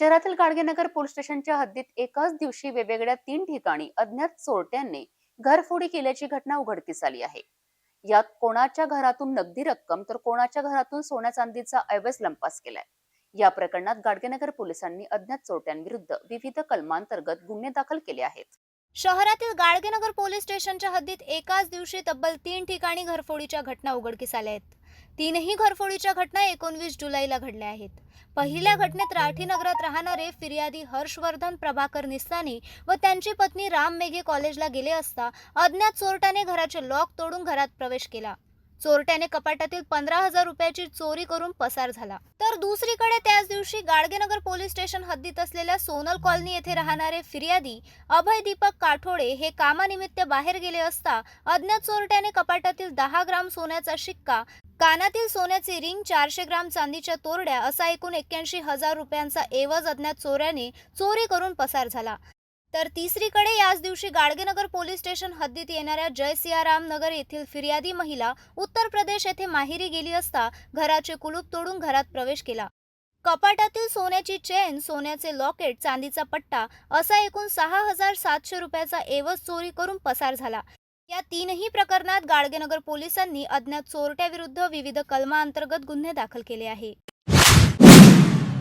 शहरातील गाडगेनगर पोलीस स्टेशनच्या हद्दीत एकाच दिवशी वेगवेगळ्या तीन ठिकाणी अज्ञात चोरट्यांनी घरफोडी केल्याची घटना उघडकीस आली आहे. यात कोणाच्या घरातून नगदी रक्कम तर कोणाच्या घरातून सोन्या चांदीचा ऐवज लंपास केलाय. या प्रकरणात गाडगेनगर पोलिसांनी अज्ञात चोरट्यांविरुद्ध विविध कलमांतर्गत गुन्हे दाखल केले आहेत. शहरातील गाडगेनगर पोलीस स्टेशनच्या हद्दीत एकाच दिवशी तब्बल तीन ठिकाणी घरफोडीच्या घटना उघडकीस आल्या आहेत. तीनही घरफोडीच्या घटना एकोणवीस जुलैला घडल्या आहेत. पहिल्या घटनेत राठी नगरात राहणारे फिर्यादी हर्षवर्धन प्रभाकर निस्तानी व त्यांची पत्नी राम मेघे कॉलेजला गेले असता अज्ञात चोरट्याने घराचे लॉक तोडून घरात प्रवेश केला. चोरट्याने कपाटातील पंधरा हजार रुपयाची चोरी करून पसार झाला. तर दुसरीकडे त्याच दिवशी गाडगेनगर पोलीस स्टेशन हद्दीत असलेल्या सोनल कॉलनी येथे राहणारे फिर्यादी अभय दीपक काठोडे हे कामानिमित्त बाहेर गेले असता अज्ञात चोरट्याने कपाटातील दहा ग्राम सोन्याचा शिक्का कानातील सोन्याचे रिंग चारशे ग्राम चांदीच्या तोरड्या असा एकूण एक्क्याऐंशी हजार रुपयांचा एवज अज्ञात चोऱ्याने चोरी करून पसार झाला. तर तिसरीकडे याच दिवशी गाडगेनगर पोलीस स्टेशन हद्दीत येणाऱ्या जय सियाराम नगर येथील फिर्यादी महिला उत्तर प्रदेश येथे माहेरी गेली असता घराचे कुलूप तोडून घरात प्रवेश केला. कपाटातील सोन्याची चेन सोन्याचे लॉकेट चांदीचा पट्टा असा एकूण सहा हजार सातशे रुपयाचा एवज चोरी करून पसार झाला. या तीनही प्रकरणात गाडगेनगर पोलिसांनी अज्ञात चोरट्याविरुद्ध विविध कलमांतर्गत गुन्हे दाखल केले आहे.